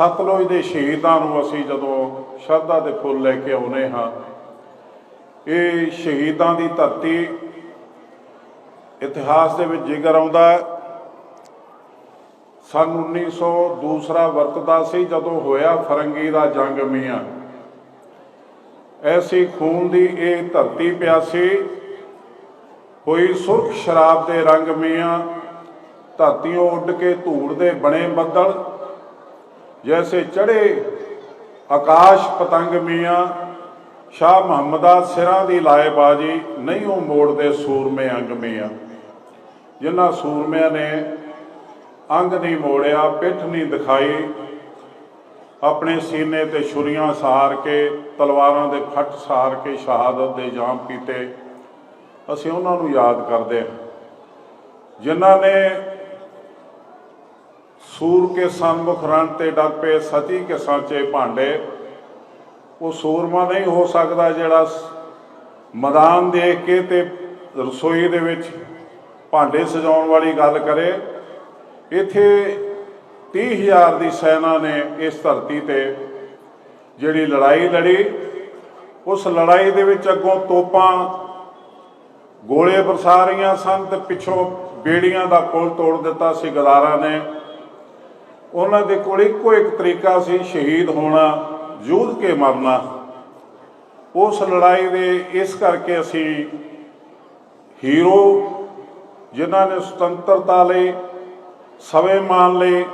ਸਤਲੁਜ ਦੇ ਸ਼ਹੀਦਾਂ ਨੂੰ ਅਸੀਂ ਜਦੋਂ ਸ਼ਰਧਾ ਦੇ ਫੁੱਲ ਲੈ ਕੇ ਆਉਨੇ ਹਾਂ, ਇਹ ਸ਼ਹੀਦਾਂ ਦੀ ਧਰਤੀ ਇਤਿਹਾਸ ਦੇ ਵਿੱਚ ਜ਼ਿਕਰ ਆਉਂਦਾ ਹੈ। ਸਨ 1900 ਦੂਸਰਾ ਵਰਤਦਾ ਸੀ ਜਦੋਂ ਹੋਇਆ ਫਰੰਗੀ ਦਾ ਜੰਗ ਮੀਆਂ। ਐਸੀ ਖੂਨ ਦੀ ਇਹ ਧਰਤੀ ਪਿਆਸੀ ਹੋਈ ਸੁਰਖ ਸ਼ਰਾਬ ਦੇ ਰੰਗ ਮੀਆਂ ਧਰਤੀਆਂ ਉੱਡ ਕੇ ਧੂੜ ਦੇ ਬਣੇ ਬੱਦਲ ਜੈਸੇ ਚੜੇ ਆਕਾਸ਼ ਪਤੰਗ ਮੀਆਂ ਸ਼ਾਹ ਮੁਹੰਮਦਾ ਸਿਰਾਂ ਦੀ ਲਾਏ ਬਾਜੀ ਨਹੀਂ ਉਹ ਮੋੜਦੇ ਸੂਰਮੇ ਅੰਗ ਮੀਆਂ ਜਿਨ੍ਹਾਂ ਸੂਰਮਿਆਂ ਨੇ ਅੰਗ ਨਹੀਂ ਮੋੜਿਆ ਪਿੱਠ ਨਹੀਂ ਦਿਖਾਈ ਆਪਣੇ ਸੀਨੇ ਤੇ ਛੁਰੀਆਂ ਸਾਰ ਕੇ ਤਲਵਾਰਾਂ ਦੇ ਫੱਟ ਸਾਰ ਕੇ ਸ਼ਹਾਦਤ ਦੇ ਜਾਮ ਪੀਤੇ ਅਸੀਂ ਉਹਨਾਂ ਨੂੰ ਯਾਦ ਕਰਦੇ ਹਾਂ ਜਿਨ੍ਹਾਂ ਨੇ ਸੂਰ ਕੇ ਸਨਮੁਖ ਰਨ ਤੇ ਡੱਕ ਪਏ ਸਤੀ ਕੇ ਸਾਂਚੇ ਭਾਂਡੇ। ਉਹ ਸੂਰਮਾ ਨਹੀਂ ਹੋ ਸਕਦਾ ਜਿਹੜਾ ਸ- ਮੈਦਾਨ ਦੇਖ ਕੇ ਤੇ ਰਸੋਈ ਦੇ ਵਿੱਚ ਭਾਂਡੇ ਸਜਾਉਣ ਵਾਲੀ ਗੱਲ ਕਰੇ। ਇੱਥੇ 30000 ਦੀ ਸੈਨਾ ਨੇ ਇਸ ਧਰਤੀ ਤੇ ਜਿਹੜੀ ਲੜਾਈ ਲੜੀ, ਉਸ ਲੜਾਈ ਦੇ ਵਿੱਚ ਅੱਗੋਂ ਤੋਪਾਂ ਗੋਲੇ ਬਰਸਾ ਰਹੀਆਂ ਸਨ ਤੇ ਪਿੱਛੋਂ ਬੇੜੀਆਂ ਦਾ ਪੁਲ ਤੋੜ ਦਿੱਤਾ ਸੀ। ਗਦਾਰਾਂ ਨੇ ਉਹਨਾਂ ਦੇ ਕੋਲ ਇੱਕੋ ਇੱਕ ਤਰੀਕਾ ਸੀ, ਸ਼ਹੀਦ ਹੋਣਾ ਜੂਝ ਕੇ ਮਰਨਾ। ਉਸ ਲੜਾਈ ਦੇ ਇਸ ਕਰਕੇ ਅਸੀਂ ਹੀਰੋ, ਜਿਨ੍ਹਾਂ ਨੇ ਸੁਤੰਤਰਤਾ ਲਈ ਸਵੈਮਾਨ ਲਈ,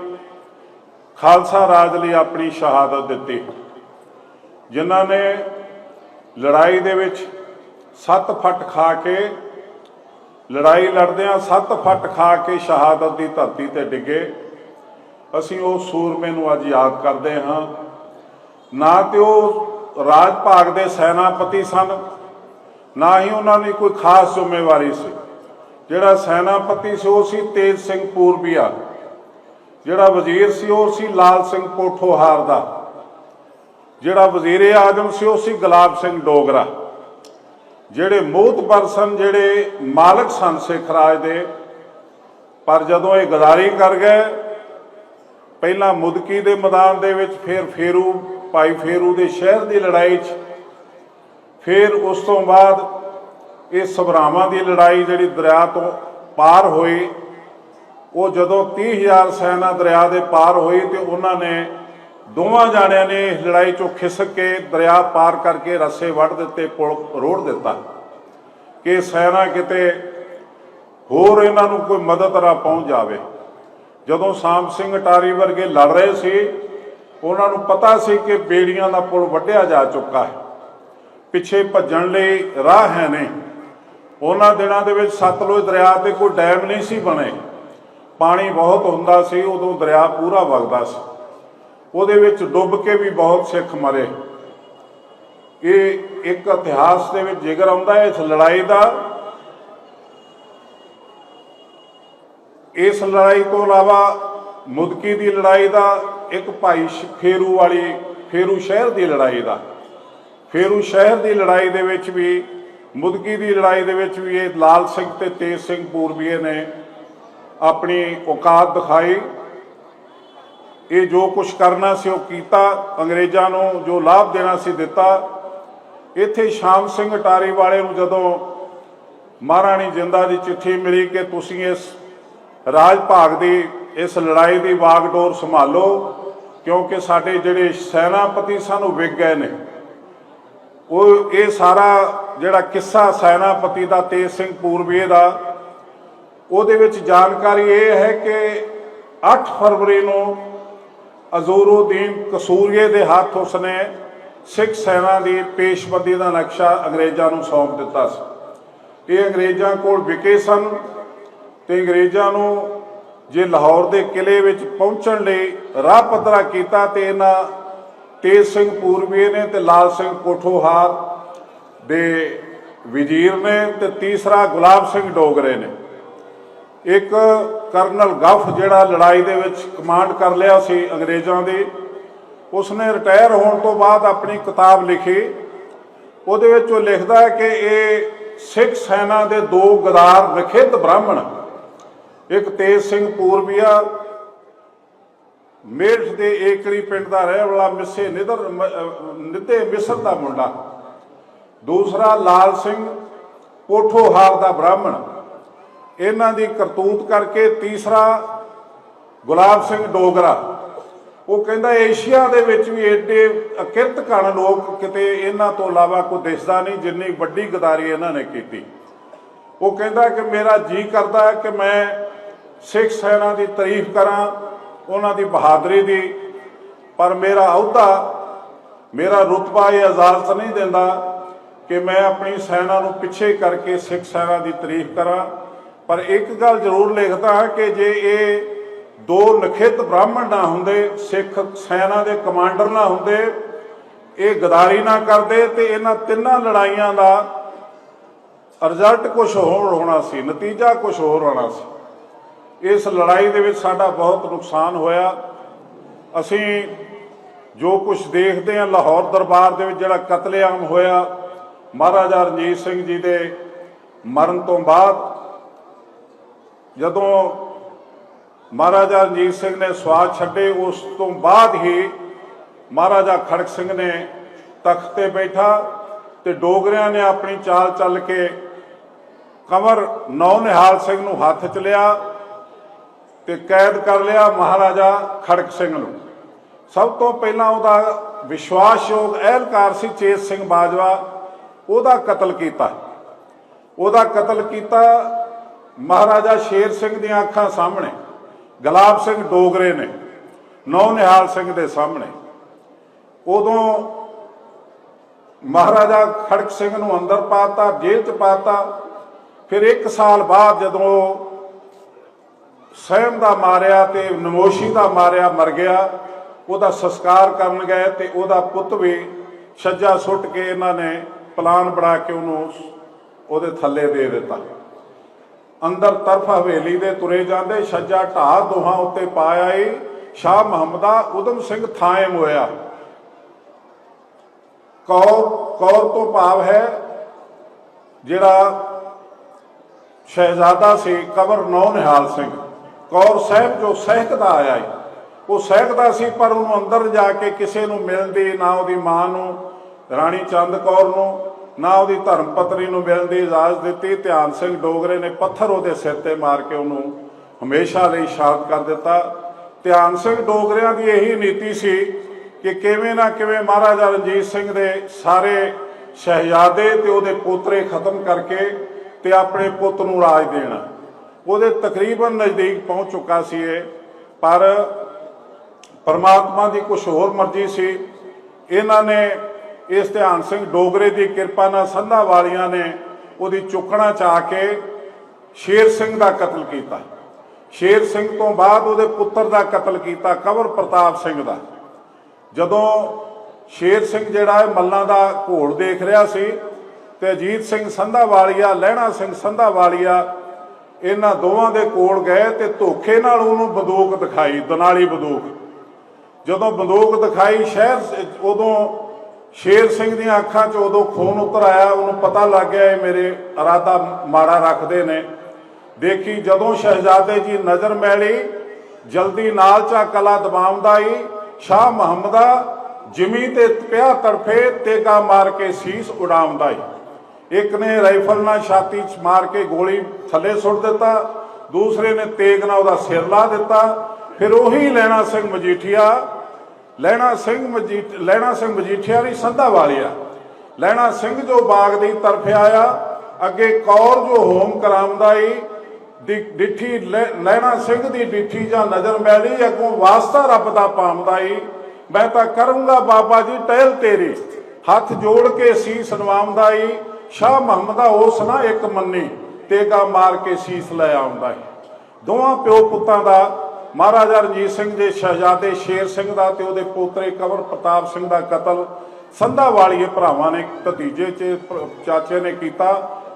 ਖਾਲਸਾ ਰਾਜ ਲਈ ਆਪਣੀ ਸ਼ਹਾਦਤ ਦਿੱਤੀ। ਜਿਨ੍ਹਾਂ ਨੇ ਲੜਾਈ ਦੇ ਵਿੱਚ ਸੱਤ ਫੱਟ ਖਾ ਕੇ, ਲੜਾਈ ਲੜਦਿਆਂ ਸੱਤ ਫੱਟ ਖਾ ਕੇ ਸ਼ਹਾਦਤ ਦੀ ਧਰਤੀ ਤੇ ਡਿੱਗੇ। ਅਸੀਂ ਉਹ ਸੂਰਮੇ ਨੂੰ ਅੱਜ ਯਾਦ ਕਰਦੇ ਹਾਂ। ਨਾ ਤੇ ਉਹ ਰਾਜ ਭਾਗ ਦੇ ਸੈਨਾਪਤੀ ਸਨ, ਨਾ ਹੀ ਉਹਨਾਂ ਦੀ ਕੋਈ ਖਾਸ ਜ਼ਿੰਮੇਵਾਰੀ ਸੀ। ਜਿਹੜਾ ਸੈਨਾਪਤੀ ਸੀ, ਉਹ ਸੀ ਤੇਜ ਸਿੰਘ ਪੂਰਬੀਆ। ਜਿਹੜਾ ਵਜ਼ੀਰ ਸੀ, ਉਹ ਸੀ ਲਾਲ ਸਿੰਘ ਕੋਠੋਹਾਰ ਦਾ ਜਿਹੜਾ ਵਜ਼ੀਰੇ ਆਜ਼ਮ ਸੀ, ਉਹ ਸੀ ਗੁਲਾਬ ਸਿੰਘ ਡੋਗਰਾ। ਜਿਹੜੇ ਮੋਹਤਬਰ ਸਨ, ਜਿਹੜੇ ਮਾਲਕ ਸਨ ਸਿੱਖ ਰਾਜ ਦੇ, ਪਰ ਜਦੋਂ ਇਹ ਗਦਾਰੀ ਕਰ ਗਏ ਪਹਿਲਾਂ ਮੁਦਕੀ ਦੇ ਮੈਦਾਨ ਦੇ ਵਿੱਚ, ਫਿਰ ਫੇਰੂ, ਭਾਈ ਫੇਰੂ ਦੇ ਸ਼ਹਿਰ ਦੀ ਲੜਾਈ 'ਚ। ਫਿਰ ਉਸ ਤੋਂ ਬਾਅਦ ਇਹ ਸਭਰਾਵਾਂ ਦੀ ਲੜਾਈ ਜਿਹੜੀ ਦਰਿਆ ਤੋਂ ਪਾਰ ਹੋਈ, ਉਹ ਜਦੋਂ 30000 ਸੈਨਾ ਦਰਿਆ ਦੇ ਪਾਰ ਹੋਈ ਤੇ ਉਹਨਾਂ ਨੇ ਦੋਵਾਂ ਜਾਣਿਆਂ ਨੇ ਇਸ ਲੜਾਈ ਚੋਂ ਖਿਸਕ ਕੇ ਦਰਿਆ ਪਾਰ ਕਰਕੇ ਰੱਸੇ ਵੱਢ ਦਿੱਤੇ, ਪੁਲ ਰੋੜ ਦਿੱਤਾ ਕਿ ਸੈਨਾ ਕਿਤੇ ਹੋਰ ਇਹਨਾਂ ਨੂੰ ਕੋਈ ਮਦਦ ਨਾ ਪਹੁੰਚ ਜਾਵੇ। ਜਦੋਂ ਸਾਮ ਸਿੰਘ ਅਟਾਰੀ ਵਰਗੇ ਲੜ ਰਹੇ ਸੀ, ਉਹਨਾਂ ਨੂੰ ਪਤਾ ਸੀ ਕਿ ਬੇੜੀਆਂ ਦਾ ਪੁਲ ਵੱਢਿਆ ਜਾ ਚੁੱਕਾ ਹੈ। ਪਿੱਛੇ ਭੱਜਣ ਲਈ ਰਾਹ ਹੈ ਨਹੀਂ। ਉਹਨਾਂ ਦਿਨਾਂ ਦੇ ਵਿੱਚ ਸਤਲੁਜ ਦਰਿਆ ਤੇ ਕੋਈ ਡੈਮ ਨਹੀਂ ਸੀ ਬਣੇ। ਪਾਣੀ ਬਹੁਤ ਹੁੰਦਾ ਸੀ, ਉਦੋਂ ਦਰਿਆ ਪੂਰਾ ਵਗਦਾ ਸੀ। ਉਹਦੇ ਵਿੱਚ ਡੁੱਬ ਕੇ ਵੀ ਬਹੁਤ ਸਿੱਖ ਮਰੇ। ਇਹ ਇੱਕ ਇਤਿਹਾਸ ਦੇ ਵਿੱਚ ਜ਼ਿਕਰ ਆਉਂਦਾ ਇਸ ਲੜਾਈ ਦਾ ਇਸ ਲੜਾਈ ਤੋਂ ਇਲਾਵਾ ਮੁਦਕੀ ਦੀ ਲੜਾਈ ਦਾ ਇੱਕ ਭਾਈ ਸ਼- ਫੇਰੂ ਵਾਲੀ ਫੇਰੂ ਸ਼ਹਿਰ ਦੀ ਲੜਾਈ ਦਾ। ਫੇਰੂ ਸ਼ਹਿਰ ਦੀ ਲੜਾਈ ਦੇ ਵਿੱਚ ਵੀ, ਮੁਦਕੀ ਦੀ ਲੜਾਈ ਦੇ ਵਿੱਚ ਵੀ ਇਹ ਲਾਲ ਸਿੰਘ ਤੇ ਤੇਜ ਸਿੰਘ ਪੂਰਬੀਏ ਨੇ ਆਪਣੀ ਔਕਾਤ ਦਿਖਾਈ। ਇਹ ਜੋ ਕੁਝ ਕਰਨਾ ਸੀ ਉਹ ਕੀਤਾ, ਅੰਗਰੇਜ਼ਾਂ ਨੂੰ ਜੋ ਲਾਭ ਦੇਣਾ ਸੀ ਦਿੱਤਾ। ਇੱਥੇ ਸ਼ਾਮ ਸਿੰਘ ਅਟਾਰੀ ਵਾਲੇ ਨੂੰ ਜਦੋਂ ਮਹਾਰਾਣੀ ਜਿੰਦਾ ਦੀ ਚਿੱਠੀ ਮਿਲੀ ਕਿ ਤੁਸੀਂ ਇਸ ਰਾਜ ਭਾਗ ਦੀ ਇਸ ਲੜਾਈ ਦੀ ਵਾਗਡੋਰ ਸੰਭਾਲੋ, ਕਿਉਂਕਿ ਸਾਡੇ ਜਿਹੜੇ ਸੈਨਾਪਤੀ ਸਨ ਉਹ ਵਿਕ ਗਏ ਨੇ। ਉਹ, ਇਹ ਸਾਰਾ ਜਿਹੜਾ ਕਿੱਸਾ ਸੈਨਾਪਤੀ ਦਾ, ਤੇਜ ਸਿੰਘ ਪੂਰਬੀਏ ਦਾ, ਉਹਦੇ ਵਿੱਚ ਜਾਣਕਾਰੀ ਇਹ ਹੈ ਕਿ 8 ਫਰਵਰੀ ਨੂੰ ਅਜ਼ੂਰਉਦੀਨ ਕਸੂਰੀਏ ਦੇ ਹੱਥ ਉਸਨੇ ਸਿੱਖ ਸੈਨਾ ਦੀ ਪੇਸ਼ਬੰਦੀ ਦਾ ਨਕਸ਼ਾ ਅੰਗਰੇਜ਼ਾਂ ਨੂੰ ਸੌਂਪ ਦਿੱਤਾ ਸੀ। ਇਹ ਅੰਗਰੇਜ਼ਾਂ ਕੋਲ ਵਿਕੇ ਸਨ। ਤੇ ਅੰਗਰੇਜ਼ਾਂ ਨੂੰ ਜੇ ਲਾਹੌਰ ਦੇ ਕਿਲੇ ਵਿੱਚ ਪਹੁੰਚਣ ਲਈ ਰਾਹ ਪੱਧਰਾ ਕੀਤਾ ਤੇ ਇਹਨਾਂ ਤੇਜ ਸਿੰਘ ਪੂਰਬੀਏ ਨੇ ਤੇ ਲਾਲ ਸਿੰਘ ਕੋਠੋਹਾਰ ਦੇ ਵਜ਼ੀਰ ਨੇ ਤੇ ਤੀਸਰਾ ਗੁਲਾਬ ਸਿੰਘ ਡੋਗਰੇ ਨੇ। ਇੱਕ ਕਰਨਲ ਗਫ ਜਿਹੜਾ ਲੜਾਈ ਦੇ ਵਿੱਚ ਕਮਾਂਡ ਕਰ ਲਿਆ ਸੀ ਅੰਗਰੇਜ਼ਾਂ ਦੀ, ਉਸਨੇ ਰਿਟਾਇਰ ਹੋਣ ਤੋਂ ਬਾਅਦ ਆਪਣੀ ਕਿਤਾਬ ਲਿਖੀ। ਉਹਦੇ ਵਿੱਚ ਉਹ ਲਿਖਦਾ ਹੈ ਕਿ ਇਹ ਸਿੱਖ ਸੈਨਾ ਦੇ ਦੋ ਗਦਾਰ ਨਖਿੱਧ ਬ੍ਰਾਹਮਣ ਇੱਕ ਤੇਜ ਸਿੰਘ ਪੂਰਬੀਆ ਮੇਰਠ ਦੇ ਏਕਰੀ ਪਿੰਡ ਦਾ ਰਹਿਣ ਵਾਲਾ ਮਿੱਸੇ ਨਿਦਰ ਮ- ਨਿੱਧੇ ਮਿਸਰ ਦਾ ਮੁੰਡਾ। ਦੂਸਰਾ ਲਾਲ ਸਿੰਘ, ਕੋਠੋਹਾਰ ਦਾ ਬ੍ਰਾਹਮਣ। ਇਹਨਾਂ ਦੀ ਕਰਤੂਤ ਕਰਕੇ ਤੀਸਰਾ ਗੁਲਾਬ ਸਿੰਘ ਡੋਗਰਾ। ਉਹ ਕਹਿੰਦਾ ਏਸ਼ੀਆ ਦੇ ਵਿੱਚ ਵੀ ਏਡੇ ਅਕਿਰਤ ਕਣ ਲੋਕ ਕਿਤੇ ਇਹਨਾਂ ਤੋਂ ਇਲਾਵਾ ਕੋਈ ਦਿਸਦਾ ਨਹੀਂ, ਜਿੰਨੀ ਵੱਡੀ ਗਦਾਰੀ ਇਹਨਾਂ ਨੇ ਕੀਤੀ। ਉਹ ਕਹਿੰਦਾ ਕਿ ਮੇਰਾ ਜੀ ਕਰਦਾ ਕਿ ਮੈਂ ਸਿੱਖ ਸੈਨਾ ਦੀ ਤਾਰੀਫ ਕਰਾਂ, ਉਹਨਾਂ ਦੀ ਬਹਾਦਰੀ ਦੀ, ਪਰ ਮੇਰਾ ਅਹੁਦਾ, ਮੇਰਾ ਰੁਤਬਾ ਇਹ ਇਜਾਜ਼ਤ ਨਹੀਂ ਦਿੰਦਾ ਕਿ ਮੈਂ ਆਪਣੀ ਸੈਨਾ ਨੂੰ ਪਿੱਛੇ ਕਰਕੇ ਸਿੱਖ ਸੈਨਾ ਦੀ ਤਾਰੀਫ ਕਰਾਂ। ਪਰ ਇੱਕ ਗੱਲ ਜ਼ਰੂਰ ਲਿਖਦਾ ਹੈ ਕਿ ਜੇ ਇਹ ਦੋ ਨਖਿੱਤ ਬ੍ਰਾਹਮਣ ਨਾ ਹੁੰਦੇ, ਸਿੱਖ ਸੈਨਾ ਦੇ ਕਮਾਂਡਰ ਨਾ ਹੁੰਦੇ, ਇਹ ਗਦਾਰੀ ਨਾ ਕਰਦੇ ਤੇ ਇਹਨਾਂ ਤਿੰਨਾਂ ਲੜਾਈਆਂ ਦਾ ਰਿਜ਼ਲਟ ਕੁਝ ਹੋਰ ਹੋਣਾ ਸੀ, ਨਤੀਜਾ ਕੁਝ ਹੋਰ ਹੋਣਾ ਸੀ। ਇਸ ਲੜਾਈ ਦੇ ਵਿੱਚ ਸਾਡਾ ਬਹੁਤ ਨੁਕਸਾਨ ਹੋਇਆ। ਅਸੀਂ ਜੋ ਕੁਝ ਦੇਖਦੇ ਹਾਂ ਲਾਹੌਰ ਦਰਬਾਰ ਦੇ ਵਿੱਚ ਜਿਹੜਾ ਕਤਲੇਆਮ ਹੋਇਆ, ਮਹਾਰਾਜਾ ਰਣਜੀਤ ਸਿੰਘ ਜੀ ਦੇ ਮਰਨ ਤੋਂ ਬਾਅਦ ਜਦੋਂ ਮਹਾਰਾਜਾ ਰਣਜੀਤ ਸਿੰਘ ਨੇ ਸਵਾਦ ਛੱਡੇ, ਉਸ ਤੋਂ ਬਾਅਦ ਹੀ ਮਹਾਰਾਜਾ ਖੜਕ ਸਿੰਘ ਨੇ ਤਖਤ ਤੇ ਬੈਠਾ ਤੇ ਡੋਗਰਿਆਂ ਨੇ ਆਪਣੀ ਚਾਲ ਚੱਲ ਕੇ ਕੰਵਰ ਨੌ ਨਿਹਾਲ ਸਿੰਘ ਨੂੰ ਹੱਥ ਚ ਲਿਆ। ਤੇ ਕੈਦ ਕਰ ਲਿਆ ਮਹਾਰਾਜਾ ਖੜਕ ਸਿੰਘ ਨੂੰ। ਸਭ ਤੋਂ ਪਹਿਲਾਂ ਉਹਦਾ ਵਿਸ਼ਵਾਸਯੋਗ ਅਹਿਲਕਾਰ ਸੀ ਚੇਤ ਸਿੰਘ ਬਾਜਵਾ, ਉਹਦਾ ਕਤਲ ਕੀਤਾ। ਉਹਦਾ ਕਤਲ ਕੀਤਾ ਮਹਾਰਾਜਾ ਸ਼ੇਰ ਸਿੰਘ ਦੀਆਂ ਅੱਖਾਂ ਸਾਹਮਣੇ, ਗੁਲਾਬ ਸਿੰਘ ਡੋਗਰੇ ਨੇ, ਨੌ ਨਿਹਾਲ ਸਿੰਘ ਦੇ ਸਾਹਮਣੇ। ਉਦੋਂ ਮਹਾਰਾਜਾ ਖੜਕ ਸਿੰਘ ਨੂੰ ਅੰਦਰ ਪਾਤਾ, ਜੇਲ੍ਹ 'ਚ ਪਾਤਾ। ਫਿਰ ਇੱਕ ਸਾਲ ਬਾਅਦ ਜਦੋਂ ਸਹਿਮ ਦਾ ਮਾਰਿਆ ਤੇ ਨਮੋਸ਼ੀ ਦਾ ਮਾਰਿਆ ਮਰ ਗਿਆ। ਉਹਦਾ ਸੰਸਕਾਰ ਕਰਨ ਗਏ ਤੇ ਉਹਦਾ ਪੁੱਤ ਵੀ ਛੱਜਾ ਸੁੱਟ ਕੇ ਇਹਨਾਂ ਨੇ ਪਲਾਨ ਬਣਾ ਕੇ ਉਹਨੂੰ ਉਹਦੇ ਥੱਲੇ ਦੇ ਦਿੱਤਾ। ਅੰਦਰ ਤਰਫ ਹਵੇਲੀ ਦੇ ਤੁਰੇ ਜਾਂਦੇ, ਛੱਜਾ ਢਾਹ ਦੋਹਾਂ ਉੱਤੇ ਪਾਇਆ ਈ ਸ਼ਾਹ ਮੁਹੰਮਦਾ ਉਦਮ ਸਿੰਘ ਥਾਇਮ ਹੋਇਆ ਕੌਰ ਕੌਰ ਤੋਂ ਭਾਵ ਹੈ ਜਿਹੜਾ ਸ਼ਹਿਜ਼ਾਦਾ ਸੀ ਕਬਰ ਨੌ ਨਿਹਾਲ ਸਿੰਘ। ਕੌਰ ਸਾਹਿਬ ਜੋ ਸਹਿਕਦਾ ਆਇਆ ਈ, ਉਹ ਸਹਿਕਦਾ ਸੀ, ਪਰ ਉਹਨੂੰ ਅੰਦਰ ਜਾ ਕੇ ਕਿਸੇ ਨੂੰ ਮਿਲਦੀ ਨਾ ਉਹਦੀ ਮਾਂ ਨੂੰ, ਰਾਣੀ ਚੰਦ ਕੌਰ ਨੂੰ, ਨਾ ਉਹਦੀ ਧਰਮ ਪਤਨੀ ਨੂੰ ਮਿਲਣ ਦੀ ਇਜਾਜ਼ਤ ਦਿੱਤੀ। ਧਿਆਨ ਸਿੰਘ ਡੋਗਰੇ ਨੇ ਪੱਥਰ ਉਹਦੇ ਸਿਰ ਤੇ ਮਾਰ ਕੇ ਉਹਨੂੰ ਹਮੇਸ਼ਾ ਲਈ ਸ਼ਾਂਤ ਕਰ ਦਿੱਤਾ। ਧਿਆਨ ਸਿੰਘ ਡੋਗਰਿਆਂ ਦੀ ਇਹੀ ਨੀਤੀ ਸੀ ਕਿ ਕਿਵੇਂ ਨਾ ਕਿਵੇਂ ਮਹਾਰਾਜਾ ਰਣਜੀਤ ਸਿੰਘ ਦੇ ਸਾਰੇ ਸ਼ਹਿਜ਼ਾਦੇ ਤੇ ਉਹਦੇ ਪੋਤਰੇ ਖਤਮ ਕਰਕੇ ਤੇ ਆਪਣੇ ਪੁੱਤ ਨੂੰ ਰਾਜ ਦੇਣਾ। ਉਹਦੇ ਤਕਰੀਬਨ ਨਜ਼ਦੀਕ ਪਹੁੰਚ ਚੁੱਕਾ ਸੀ ਇਹ, ਪਰ ਪਰਮਾਤਮਾ ਦੀ ਕੁਝ ਹੋਰ ਮਰਜ਼ੀ ਸੀ। ਇਹਨਾਂ ਨੇ ਇਸ ਧਿਆਨ ਸਿੰਘ ਡੋਗਰੇ ਦੀ ਕਿਰਪਾ ਨਾਲ ਸੰਧਾ ਵਾਲੀਆਂ ਨੇ ਉਹਦੀ ਚੁੱਕਣਾ ਚਾ ਕੇ ਸ਼ੇਰ ਸਿੰਘ ਦਾ ਕਤਲ ਕੀਤਾ। ਸ਼ੇਰ ਸਿੰਘ ਤੋਂ ਬਾਅਦ ਉਹਦੇ ਪੁੱਤਰ ਦਾ ਕਤਲ ਕੀਤਾ ਕੰਵਰ ਪ੍ਰਤਾਪ ਸਿੰਘ ਦਾ। ਜਦੋਂ ਸ਼ੇਰ ਸਿੰਘ ਜਿਹੜਾ ਹੈ ਮੱਲਾਂ ਦਾ ਘੋੜ ਦੇਖ ਰਿਹਾ ਸੀ ਤੇ ਅਜੀਤ ਸਿੰਘ ਸੰਧਾ ਵਾਲੀਆ ਲਹਿਣਾ ਸਿੰਘ ਸੰਧਾ ਵਾਲੀਆ ਇਹਨਾਂ ਦੋਵਾਂ ਦੇ ਕੋਲ ਗਏ ਤੇ ਧੋਖੇ ਨਾਲ ਉਹਨੂੰ ਬੰਦੂਕ ਦਿਖਾਈ, ਦਨਾਲੀ ਬੰਦੂਕ। ਜਦੋਂ ਬੰਦੂਕ ਦਿਖਾਈ, ਸ਼ਹਿਰ ਉਦੋਂ ਸ਼ੇਰ ਸਿੰਘ ਦੀਆਂ ਅੱਖਾਂ 'ਚ ਉਦੋਂ ਖੂਨ ਉਤਰ ਆਇਆ, ਉਹਨੂੰ ਪਤਾ ਲੱਗ ਗਿਆ ਇਹ ਮੇਰੇ ਇਰਾਦਾ ਮਾੜਾ ਰੱਖਦੇ ਨੇ। ਦੇਖੀ ਜਦੋਂ ਸ਼ਹਿਜ਼ਾਦੇ ਜੀ ਨਜ਼ਰ ਮੈਲੀ, ਜਲਦੀ ਨਾਲ ਚਾ ਕਲਾ ਦਬਾਉਂਦਾ ਹੀ ਸ਼ਾਹ ਮੁਹੰਮਦਾ ਜਿਮੀ ਤੇ ਪਿਆ ਤੜਫੇ ਤੇਗਾ ਮਾਰ ਕੇ ਸੀਸ ਉਡਾਉਂਦਾ ਹੀ ਇੱਕ ਨੇ ਰਾਈਫਲ ਨਾਲ ਛਾਤੀ 'ਚ ਮਾਰ ਕੇ ਗੋਲੀ ਥੱਲੇ ਸੁੱਟ ਦਿੱਤਾ, ਦੂਸਰੇ ਨੇ ਤੇਗ ਨਾਲ ਉਹਦਾ ਸਿਰ ਲਾ ਦਿੱਤਾ। ਫਿਰ ਉਹੀ ਲੈਣਾ ਸਿੰਘ ਮਜੀਠੀਆ, ਲੈਣਾ ਸਿੰਘ ਮਜੀਠ ਲੈਣਾ ਸਿੰਘ ਮਜੀਠੀਆ ਦੀ ਸੰਧਾ ਵਾਲਿਆ। ਲੈਣਾ ਸਿੰਘ ਜੋ ਬਾਗ ਦੀ ਤਰਫ ਆਇਆ, ਅੱਗੇ ਕੌਰ ਜੋ ਹੋਮ ਕਰਾਉਂਦਾ ਈ ਡਿ- ਡਿੱਠੀ ਲੈ- ਲੈਣਾ ਸਿੰਘ ਦੀ ਡਿੱਠੀ ਜਾਂ ਨਜ਼ਰ ਮੈਲੀ ਅੱਗੋਂ ਵਾਸਤਾ ਰੱਬ ਦਾ ਪਾਉਂਦਾ ਈ ਮੈਂ ਤਾਂ ਕਰੂੰਗਾ ਬਾਬਾ ਜੀ, ਟਹਿਲ ਤੇਰੀ। ਹੱਥ ਜੋੜ ਕੇ ਸੀਸ ਨਵਾਉਂਦਾ ਈ ਸ਼ਾਹ ਮੁਹੰਮਦਾ ਉਸ ਨਾ ਇੱਕ ਮੰਨੀ ਤੇਗਾ ਮਾਰ ਕੇ ਸੀਸ ਲੈ ਆਉਂਦਾ ਈ ਦੋਵਾਂ ਪਿਓ ਪੁੱਤਾਂ ਦਾ, ਮਹਾਰਾਜਾ ਰਣਜੀਤ ਸਿੰਘ ਦੇ ਸ਼ਹਿਜ਼ਾਦੇ ਸ਼ੇਰ ਸਿੰਘ ਦਾ ਤੇ ਉਹਦੇ ਪੋਤਰੇ ਕੰਵਰ ਪ੍ਰਤਾਪ ਸਿੰਘ ਦਾ ਕਤਲ ਸੰਧਾ ਵਾਲੀਏ ਭਰਾਵਾਂ ਨੇ, ਭਤੀਜੇ ਚ ਚਾਚੇ ਨੇ ਕੀਤਾ,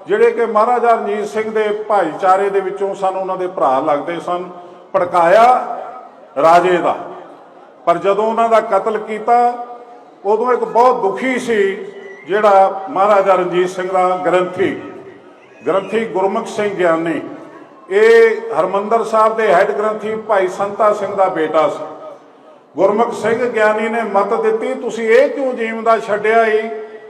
ਜਿਹੜੇ ਕਿ ਮਹਾਰਾਜਾ ਰਣਜੀਤ ਸਿੰਘ ਦੇ ਭਾਈਚਾਰੇ ਦੇ ਵਿੱਚੋਂ ਸਾਨੂੰ, ਉਹਨਾਂ ਦੇ ਭਰਾ ਲੱਗਦੇ ਸਨ, ਭੜਕਾਇਆ ਰਾਜੇ ਦਾ। ਪਰ ਜਦੋਂ ਉਹਨਾਂ ਦਾ ਕਤਲ ਕੀਤਾ, ਉਦੋਂ ਇੱਕ ਬਹੁਤ ਦੁਖੀ ਸੀ ਜਿਹੜਾ ਮਹਾਰਾਜਾ ਰਣਜੀਤ ਸਿੰਘ ਦਾ ਗ੍ਰੰਥੀ ਗ੍ਰੰਥੀ ਗੁਰਮੁਖ ਸਿੰਘ ਗਿਆਨੀ, ਇਹ ਹਰਮੰਦਰ ਸਾਹਿਬ ਦੇ ਹੈੱਡ ਗ੍ਰੰਥੀ ਭਾਈ ਸੰਤਾ ਸਿੰਘ ਦਾ ਬੇਟਾ ਸੀ। ਗੁਰਮੁਖ ਸਿੰਘ ਗਿਆਨੀ ਨੇ ਮਤ ਦਿੱਤੀ, ਤੁਸੀਂ ਇਹ ਕਿਉਂ ਜੀਵਦਾ ਛੱਡਿਆ ਈ?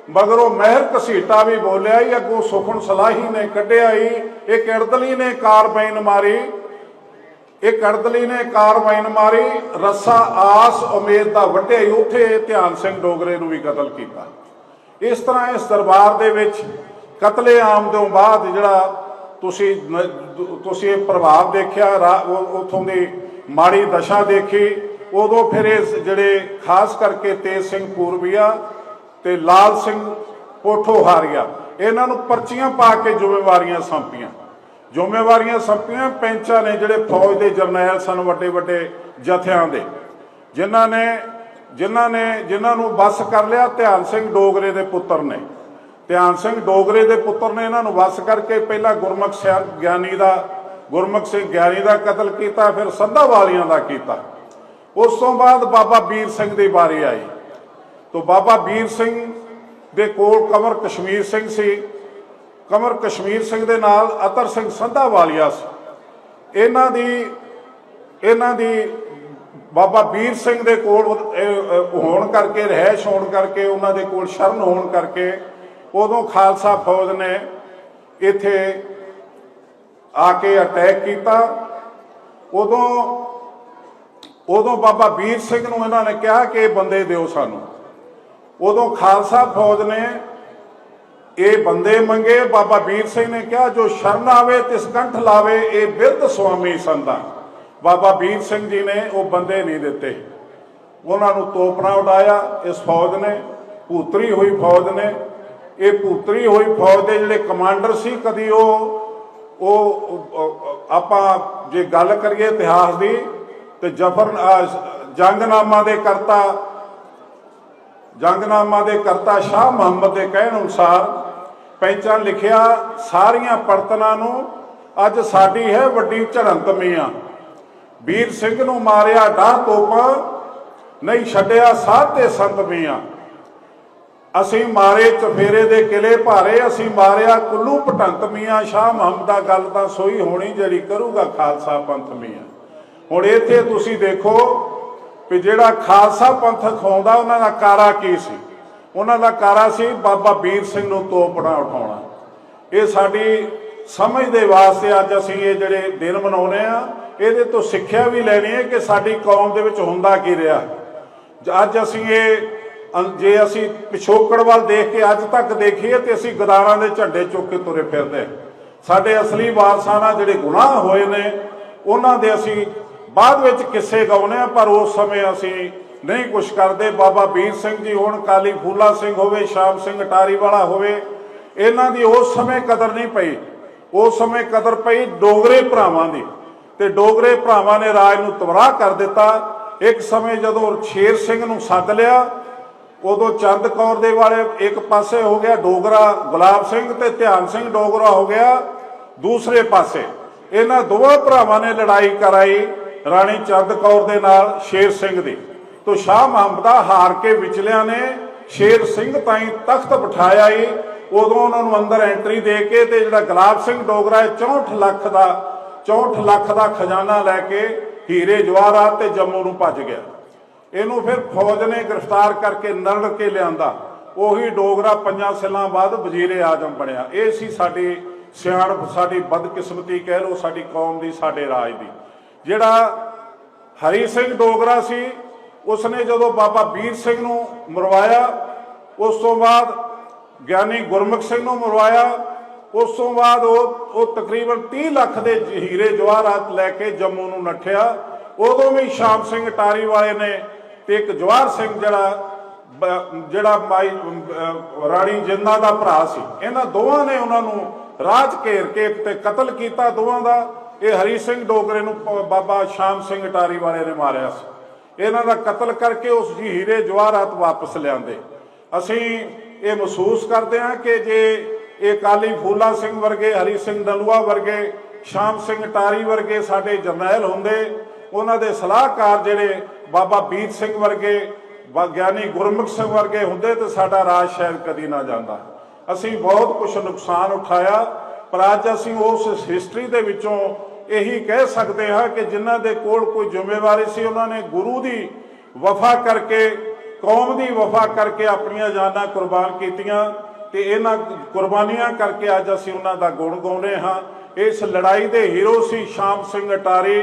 ਮਗਰੋਂ ਮਹਿਰ ਘਸੀਟਾ ਵੀ ਬੋਲਿਆ ਈ, ਅੱਗੋਂ ਸੁਖਣ ਸਲਾਹੀ ਨੇ ਕੱਢਿਆ ਈ। ਇਹ ਕਿਰਦਲੀ ਨੇ ਕਾਰਬਾਈਨ ਮਾਰੀ, ਇਹ ਕਰਦਲੀ ਨੇ ਕਾਰਵਾਈਨ ਮਾਰੀ, ਰੱਸਾ ਆਸ ਉਮੀਦ ਦਾ ਵੱਢਿਆ ਹੀ ਉੱਥੇ ਧਿਆਨ ਸਿੰਘ ਡੋਗਰੇ ਨੂੰ ਵੀ ਕਤਲ ਕੀਤਾ। ਇਸ ਤਰ੍ਹਾਂ ਇਸ ਦਰਬਾਰ ਦੇ ਵਿੱਚ ਕਤਲੇਆਮ ਤੋਂ ਬਾਅਦ ਜਿਹੜਾ ਤੁਸੀਂ ਤੁਸੀਂ ਇਹ ਪ੍ਰਭਾਵ ਦੇਖਿਆ, ਰਾ- ਉੱਥੋਂ ਦੀ ਮਾੜੀ ਦਸ਼ਾ ਦੇਖੀ, ਉਦੋਂ ਫਿਰ ਇਸ ਜਿਹੜੇ ਖਾਸ ਕਰਕੇ ਤੇਜ ਸਿੰਘ ਪੂਰਬੀਆ ਤੇ ਲਾਲ ਸਿੰਘ ਕੋਠੋ ਹਾਰੀਆ, ਇਹਨਾਂ ਨੂੰ ਪਰਚੀਆਂ ਪਾ ਕੇ ਜ਼ਿੰਮੇਵਾਰੀਆਂ ਸੌਂਪੀਆਂ। ਜ਼ਿੰਮੇਵਾਰੀਆਂ ਸੌਂਪੀਆਂ, ਪੈਂਚਾਂ ਨੇ ਜਿਹੜੇ ਫੌਜ ਦੇ ਜਰਨੈਲ ਸਨ ਵੱਡੇ ਵੱਡੇ ਜਥਿਆਂ ਦੇ, ਜਿਨ੍ਹਾਂ ਨੇ ਜਿਨ੍ਹਾਂ ਨੇ, ਜਿਨ੍ਹਾਂ ਨੂੰ ਬਸ ਕਰ ਲਿਆ ਧਿਆਨ ਸਿੰਘ ਡੋਗਰੇ ਦੇ ਪੁੱਤਰ ਨੇ। ਧਿਆਨ ਸਿੰਘ ਡੋਗਰੇ ਦੇ ਪੁੱਤਰ ਨੇ ਇਹਨਾਂ ਨੂੰ ਬਸ ਕਰਕੇ ਪਹਿਲਾਂ ਗੁਰਮੁਖ ਸਿੰਘ ਗਿਆਨੀ ਦਾ, ਗੁਰਮੁਖ ਸਿੰਘ ਗਿਆਨੀ ਦਾ ਕਤਲ ਕੀਤਾ, ਫਿਰ ਸੰਧਾ ਵਾਲੀਆਂ ਦਾ ਕੀਤਾ। ਉਸ ਤੋਂ ਬਾਅਦ ਬਾਬਾ ਵੀਰ ਸਿੰਘ ਦੀ ਵਾਰੀ ਆਈ ਤੋ ਬਾਬਾ ਵੀਰ ਸਿੰਘ ਦੇ ਕੋਲ ਕਮਰ ਕਸ਼ਮੀਰ ਸਿੰਘ ਸੀ। ਕਮਰ ਕਸ਼ਮੀਰ ਸਿੰਘ ਦੇ ਨਾਲ ਅਤਰ ਸਿੰਘ ਸੰਧਾ ਵਾਲੀਆ ਸੀ। ਇਹਨਾਂ ਦੀ ਇਹਨਾਂ ਦੀ ਬਾਬਾ ਵੀਰ ਸਿੰਘ ਦੇ ਕੋਲ ਹੋਣ ਕਰਕੇ, ਰਹਿਸ਼ ਹੋਣ ਕਰਕੇ, ਉਹਨਾਂ ਦੇ ਕੋਲ ਸ਼ਰਨ ਹੋਣ ਕਰਕੇ ਉਦੋਂ ਖਾਲਸਾ ਫੌਜ ਨੇ ਇੱਥੇ ਆ ਕੇ ਅਟੈਕ ਕੀਤਾ। ਉਦੋਂ ਉਦੋਂ ਬਾਬਾ ਵੀਰ ਸਿੰਘ ਨੂੰ ਇਹਨਾਂ ਨੇ ਕਿਹਾ ਕਿ ਇਹ ਬੰਦੇ ਦਿਓ ਸਾਨੂੰ। ਉਦੋਂ ਖਾਲਸਾ ਫੌਜ ਨੇ ਇਹ ਬੰਦੇ ਮੰਗੇ। ਬਾਬਾ ਵੀਰ ਸਿੰਘ ਨੇ ਕਿਹਾ, ਜੋ ਸ਼ਰਨ ਆਵੇ ਤਿਸ ਕੰਠ ਲਾਵੇ, ਇਹ ਬਿਰਧ ਸੁਆਮੀ ਸੰਦਾਂ ਬਾਬਾ ਵੀਰ ਸਿੰਘ ਜੀ ਨੇ ਉਹ ਬੰਦੇ ਨਹੀਂ ਦਿੱਤੇ। ਉਹਨਾਂ ਨੂੰ ਤੋਪਣਾ ਉਡਾਇਆ, ਇਸ ਫੌਜ ਨੇ, ਭੂਤਰੀ ਹੋਈ ਫੌਜ ਨੇ। ਇਹ ਭੂਤਰੀ ਹੋਈ ਫੌਜ ਦੇ ਜਿਹੜੇ ਕਮਾਂਡਰ ਸੀ, ਕਦੀ ਉਹ ਉਹ ਆਪਾਂ ਜੇ ਗੱਲ ਕਰੀਏ ਇਤਿਹਾਸ ਦੀ, ਤੇ ਜਫਰ ਜੰਗਨਾਮਾ ਦੇ ਕਰਤਾ, ਜੰਗਨਾਮਾ ਦੇ ਕਰਤਾ ਸ਼ਾਹ ਮੁਹੰਮਦ ਦੇ ਕਹਿਣ ਅਨੁਸਾਰ, ਪੈਂਚਾਂ ਲਿਖਿਆ, ਸਾਰੀਆਂ ਪਰਤਨਾਂ ਨੂੰ, ਅੱਜ ਸਾਡੀ ਹੈ ਵੱਡੀ ਝੜੰਤ ਮੀਆਂ। ਵੀਰ ਸਿੰਘ ਨੂੰ ਮਾਰਿਆ ਡਾਹ ਤੋਪਾਂ, ਨਹੀਂ ਛੱਡਿਆ ਸਾਧ ਤੇ ਸੰਤ ਮੀਆਂ। ਅਸੀਂ ਮਾਰੇ ਚਫੇਰੇ ਦੇ ਕਿਲੇ ਭਾਰੇ, ਅਸੀਂ ਮਾਰਿਆ ਕੁੱਲੂ ਪਟੰਤ ਮੀਆਂ। ਸ਼ਾਹ ਮੁਹੰਮਦ ਦਾ ਗੱਲ ਤਾਂ ਸੋਈ ਹੋਣੀ ਜਿਹੜੀ ਕਰੂਗਾ ਖਾਲਸਾ ਪੰਥ ਮੀਆਂ। ਹੁਣ ਇੱਥੇ ਤੁਸੀਂ ਦੇਖੋ ਕਿ ਜਿਹੜਾ ਖਾਲਸਾ ਪੰਥ ਖਵਾਉਂਦਾ ਉਹਨਾਂ ਦਾ ਕਾਰਾ ਕੀ ਸੀ? ਉਹਨਾਂ ਦਾ ਕਾਰਾ ਸੀ, ਬਾਬਾ ਵੀਰ ਸਿੰਘ ਨੂੰ ਤੋਪਣਾ ਉਠਾਉਣਾ। ਇਹ ਸਾਡੀ ਸਮਝ ਦੇ ਵਾਸਤੇ ਅੱਜ ਅਸੀਂ ਇਹ ਜਿਹੜੇ ਦਿਨ ਮਨਾਉਂਦੇ ਆ ਇਹਦੇ ਤੋਂ ਸਿੱਖਿਆ ਵੀ ਲੈਣੀ ਹੈ ਕਿ ਸਾਡੀ ਕੌਮ ਦੇ ਵਿੱਚ ਹੁੰਦਾ ਕੀ ਰਿਹਾ। ਅੱਜ ਅਸੀਂ ਇਹ ਜੇ ਅਸੀਂ ਪਿਛੋਕੜ ਵੱਲ ਦੇਖ ਕੇ ਅੱਜ ਤੱਕ ਦੇਖੀਏ ਤੇ ਅਸੀਂ ਗਦਾਰਾਂ ਦੇ ਝੰਡੇ ਚੁੱਕ ਕੇ ਤੁਰੇ ਫਿਰਦੇ ਸਾਡੇ ਅਸਲੀ ਵਾਰਸਾਂ ਨਾਲ ਜਿਹੜੇ ਗੁਨਾਹ ਹੋਏ ਨੇ, ਉਹਨਾਂ ਦੇ ਅਸੀਂ ਬਾਅਦ ਵਿੱਚ ਕਿੱਸੇ ਗਾਉਨੇ ਆ ਪਰ ਉਸ ਸਮੇਂ ਅਸੀਂ ਨਹੀਂ ਕੁਛ ਕਰਦੇ। ਬਾਬਾ ਵੀਰ ਸਿੰਘ ਜੀ ਹੋਣ, ਕਾਲੀ ਫੂਲਾ ਸਿੰਘ ਹੋਵੇ, ਸ਼ਾਮ ਸਿੰਘ ਟਾਰੀ ਵਾਲਾ ਹੋਵੇ, ਇਹਨਾਂ ਦੀ ਉਸ ਸਮੇਂ ਕਦਰ ਨਹੀਂ ਪਈ। ਉਸ ਸਮੇਂ ਕਦਰ ਪਈ ਡੋਗਰੇ ਭਰਾਵਾਂ ਦੀ ਤੇ ਡੋਗਰੇ ਭਰਾਵਾਂ ਨੇ ਰਾਜ ਨੂੰ ਤਬਾਹ ਕਰ ਦਿੱਤਾ। ਇੱਕ ਸਮੇਂ ਜਦੋਂ ਸ਼ੇਰ ਸਿੰਘ ਨੂੰ ਸੱਦ ਲਿਆ, ਉਦੋਂ ਚੰਦ ਕੌਰ ਦੇ ਵਾਲੇ ਇੱਕ ਪਾਸੇ ਹੋ ਗਿਆ ਡੋਗਰਾ ਗੁਲਾਬ ਸਿੰਘ ਤੇ ਧਿਆਨ ਸਿੰਘ ਡੋਗਰਾ ਹੋ ਗਿਆ ਦੂਸਰੇ ਪਾਸੇ। ਇਹਨਾਂ ਦੋਵਾਂ ਭਰਾਵਾਂ ਨੇ ਲੜਾਈ ਕਰਾਈ ਰਾਣੀ ਚੰਦ ਕੌਰ ਦੇ ਨਾਲ ਸ਼ੇਰ ਸਿੰਘ ਦੀ। ਤੋਂ ਸ਼ਾਹ ਮੁਹੰਮਦ ਹਾਰ ਕੇ ਵਿਚਲਿਆਂ ਨੇ ਸ਼ੇਰ ਸਿੰਘ ਤਾਈਂ ਤਖਤ ਬਿਠਾਇਆ ਈ। ਉਦੋਂ ਉਹਨਾਂ ਨੂੰ ਅੰਦਰ ਐਂਟਰੀ ਦੇ ਕੇ ਤੇ ਜਿਹੜਾ ਗੁਲਾਬ ਸਿੰਘ ਡੋਗਰਾ ਇਹ 64 ਲੱਖ ਦਾ 64 ਲੱਖ ਦਾ ਖਜ਼ਾਨਾ ਲੈ ਕੇ ਹੀਰੇ ਜਵਾਹਰਾਤ ਤੇ ਜੰਮੂ ਨੂੰ ਭੱਜ ਗਿਆ। ਇਹਨੂੰ ਫਿਰ ਫੌਜ ਨੇ ਗ੍ਰਿਫਤਾਰ ਕਰਕੇ ਨਰੜ ਕੇ ਲਿਆਂਦਾ। ਉਹੀ ਡੋਗਰਾ ਪੰਜਾਂ ਸਾਲਾਂ ਬਾਅਦ ਵਜ਼ੀਰੇ ਆਜ਼ਮ ਬਣਿਆ। ਇਹ ਸੀ ਸਾਡੀ ਸਿਆਣਪ, ਸਾਡੀ ਬਦਕਿਸਮਤੀ ਕਹਿ ਲਓ, ਸਾਡੀ ਕੌਮ ਦੀ, ਸਾਡੇ ਰਾਜ ਦੀ। ਜਿਹੜਾ ਹਰੀ ਸਿੰਘ ਡੋਗਰਾ ਸੀ, ਉਸਨੇ ਜਦੋਂ ਬਾਬਾ ਵੀਰ ਸਿੰਘ ਨੂੰ ਮਰਵਾਇਆ, ਉਸ ਤੋਂ ਬਾਅਦ ਗਿਆਨੀ ਗੁਰਮੁਖ ਸਿੰਘ ਨੂੰ ਮਰਵਾਇਆ। ਉਸ ਤੋਂ ਬਾਅਦ ਉਹ ਉਹ ਤਕਰੀਬਨ 30 ਲੱਖ ਦੇ ਜ- ਹੀਰੇ ਜਵਾਹਰਾਤ ਲੈ ਕੇ ਜੰਮੂ ਨੂੰ ਨੱਠਿਆ। ਉਦੋਂ ਵੀ ਸ਼ਾਮ ਸਿੰਘ ਟਾਰੀ ਵਾਲੇ ਨੇ ਤੇ ਇੱਕ ਜਵਾਹਰ ਸਿੰਘ ਜਿਹੜਾ ਜਿਹੜਾ ਮਾਈ ਰਾਣੀ ਜਿੰਦਾ ਦਾ ਭਰਾ ਸੀ। ਇਹਨਾਂ ਦੋਵਾਂ ਨੇ ਉਹਨਾਂ ਨੂੰ ਰਾਜ ਘੇਰ ਕੇ ਤੇ ਕਤਲ ਕੀਤਾ ਦੋਵਾਂ ਦਾ। ਇਹ ਹਰੀ ਸਿੰਘ ਡੋਗਰੇ ਨੂੰ ਬਾਬਾ ਸ਼ਾਮ ਸਿੰਘ ਟਾਰੀ ਵਾਲੇ ਨੇ ਮਾਰਿਆ ਸੀ। ਇਹਨਾਂ ਦਾ ਕਤਲ ਕਰਕੇ ਉਸ ਦੀ ਹੀਰੇ ਜਵਾਹਰਾਤ ਵਾਪਸ ਲਿਆਂਦੇ। ਅਸੀਂ ਇਹ ਮਹਿਸੂਸ ਕਰਦੇ ਹਾਂ ਕਿ ਜੇ ਇਹ ਕਾਲੀ ਫੂਲਾ ਸਿੰਘ ਵਰਗੇ, ਹਰੀ ਸਿੰਘ ਦਲੂਆ ਵਰਗੇ, ਸ਼ਾਮ ਸਿੰਘ ਟਾਰੀ ਵਰਗੇ ਸਾਡੇ ਜਰਨੈਲ ਹੁੰਦੇ, ਉਹਨਾਂ ਦੇ ਸਲਾਹਕਾਰ ਜਿਹੜੇ ਬਾਬਾ ਬੀਤ ਸਿੰਘ ਵਰਗੇ, ਬਾ- ਗਿਆਨੀ ਗੁਰਮੁਖ ਸਿੰਘ ਵਰਗੇ ਹੁੰਦੇ ਤੇ ਸਾਡਾ ਰਾਜ ਸ਼ਾਇਦ ਕਦੀ ਨਾ ਜਾਂਦਾ। ਅਸੀਂ ਬਹੁਤ ਕੁਝ ਨੁਕਸਾਨ ਉਠਾਇਆ, ਪਰ ਅੱਜ ਅਸੀਂ ਉਸ ਹਿਸਟਰੀ ਦੇ ਵਿੱਚੋਂ ਇਹੀ ਕਹਿ ਸਕਦੇ ਹਾਂ ਕਿ ਜਿਨ੍ਹਾਂ ਦੇ ਕੋਲ ਕੋਈ ਜ਼ਿੰਮੇਵਾਰੀ ਸੀ, ਉਹਨਾਂ ਨੇ ਗੁਰੂ ਦੀ ਵਫਾ ਕਰਕੇ ਕੌਮ ਦੀ ਵਫਾ ਕਰਕੇ ਆਪਣੀਆਂ ਜਾਨਾਂ ਕੁਰਬਾਨ ਕੀਤੀਆਂ ਤੇ ਇਹਨਾਂ ਕੁਰਬਾਨੀਆਂ ਕਰਕੇ ਅੱਜ ਅਸੀਂ ਉਹਨਾਂ ਦਾ ਗੁਣ ਗਾਉਂਦੇ ਹਾਂ। ਇਸ ਲੜਾਈ ਦੇ ਹੀਰੋ ਸੀ ਸ਼ਾਮ ਸਿੰਘ ਅਟਾਰੀ,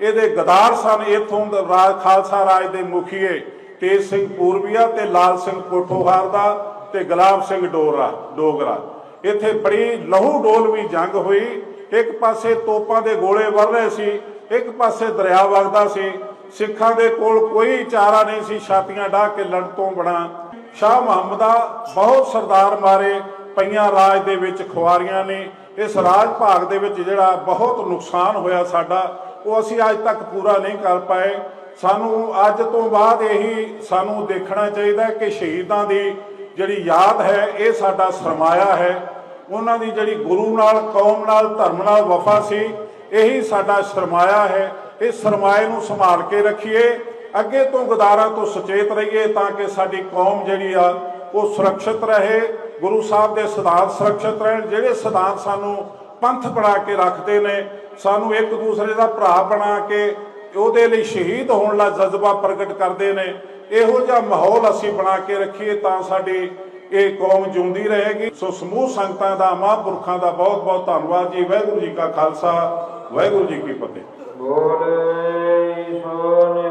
ਇਹਦੇ ਗਦਾਰ ਸਨ, ਇਥੋਂ ਦਾ ਰਾਜ ਖਾਲਸਾ ਰਾਜ ਦੇ ਮੁਖੀਏ ਤੇਜ ਸਿੰਘ ਪੂਰਬੀਆ ਤੇ ਲਾਲ ਸਿੰਘ ਕੋਠੋਹਾਰ ਦਾ ਤੇ ਗੁਲਾਬ ਸਿੰਘ ਡੋਰਾ, ਡੋਗਰਾ। ਇੱਥੇ ਬੜੀ ਲਹੂ ਡੋਲ ਵੀ ਜੰਗ ਹੋਈ। ਇੱਕ ਪਾਸੇ ਤੋਪਾਂ ਦੇ ਗੋਲੇ ਵਰ ਰਹੇ ਸੀ, ਇੱਕ ਪਾਸੇ ਦਰਿਆ ਵਗਦਾ ਸੀ। ਸਿੱਖਾਂ ਦੇ ਕੋਲ ਕੋਈ ਚਾਰਾ ਨਹੀਂ ਸੀ ਛਾਤੀਆਂ ਢਾਹ ਕੇ ਲੜ ਤੋਂ ਬਣਾ। ਸ਼ਾਹ ਮੁਹੰਮਦਾ ਬਹੁਤ ਸਰਦਾਰ ਮਾਰੇ, ਪਈਆਂ ਰਾਜ ਦੇ ਵਿੱਚ ਖੁਆਰੀਆਂ ਨੇ। ਇਸ ਰਾਜ ਭਾਗ ਦੇ ਵਿੱਚ ਜਿਹੜਾ ਬਹੁਤ ਨੁਕਸਾਨ ਹੋਇਆ ਸਾਡਾ, ਉਹ ਅਸੀਂ ਅੱਜ ਤੱਕ ਪੂਰਾ ਨਹੀਂ ਕਰ ਪਾਏ। ਸਾਨੂੰ ਅੱਜ ਤੋਂ ਬਾਅਦ ਇਹੀ ਸਾਨੂੰ ਦੇਖਣਾ ਚਾਹੀਦਾ ਕਿ ਸ਼ਹੀਦਾਂ ਦੀ ਜਿਹੜੀ ਯਾਦ ਹੈ, ਇਹ ਸਾਡਾ ਸਰਮਾਇਆ ਹੈ। ਉਹਨਾਂ ਦੀ ਜਿਹੜੀ ਗੁਰੂ ਨਾਲ, ਕੌਮ ਨਾਲ, ਧਰਮ ਨਾਲ ਵਫਾ ਸੀ, ਇਹੀ ਸਾਡਾ ਸਰਮਾਇਆ ਹੈ। ਇਹ ਸਰਮਾਏ ਨੂੰ ਸੰਭਾਲ ਕੇ ਰੱਖੀਏ। ਅੱਗੇ ਤੋਂ ਗਦਾਰਾਂ ਤੋਂ ਸੁਚੇਤ ਰਹੀਏ ਤਾਂ ਕਿ ਸਾਡੀ ਕੌਮ ਜਿਹੜੀ ਆ, ਉਹ ਸੁਰੱਖਿਅਤ ਰਹੇ। ਗੁਰੂ ਸਾਹਿਬ ਦੇ ਸਿਧਾਂਤ ਸੁਰੱਖਿਅਤ ਰਹਿਣ। ਜਿਹੜੇ ਸਿਧਾਂਤ ਸਾਨੂੰ ਪੰਥ ਬਣਾ ਕੇ ਰੱਖਦੇ ਨੇ, ਸਾਨੂੰ ਇੱਕ ਦੂਸਰੇ ਦਾ ਭਰਾ ਬਣਾ ਕੇ ਉਹਦੇ ਲਈ ਸ਼ਹੀਦ ਹੋਣ ਦਾ ਜਜ਼ਬਾ ਪ੍ਰਗਟ ਕਰਦੇ ਨੇ, ਇਹੋ ਜਿਹਾ ਮਾਹੌਲ ਅਸੀਂ ਬਣਾ ਕੇ ਰੱਖੀਏ ਤਾਂ ਸਾਡੀ ਇਹ ਕੌਮ ਜਿਉਂਦੀ ਰਹੇਗੀ। ਸੋ ਸਮੂਹ ਸੰਗਤਾਂ ਦਾ, ਮਹਾਂਪੁਰਖਾਂ ਦਾ ਬਹੁਤ ਬਹੁਤ ਧੰਨਵਾਦ ਜੀ। ਵਾਹਿਗੁਰੂ ਜੀ ਕਾ ਖਾਲਸਾ, ਵਾਹਿਗੁਰੂ ਜੀ ਕੀ ਫਤਿਹ। ो नि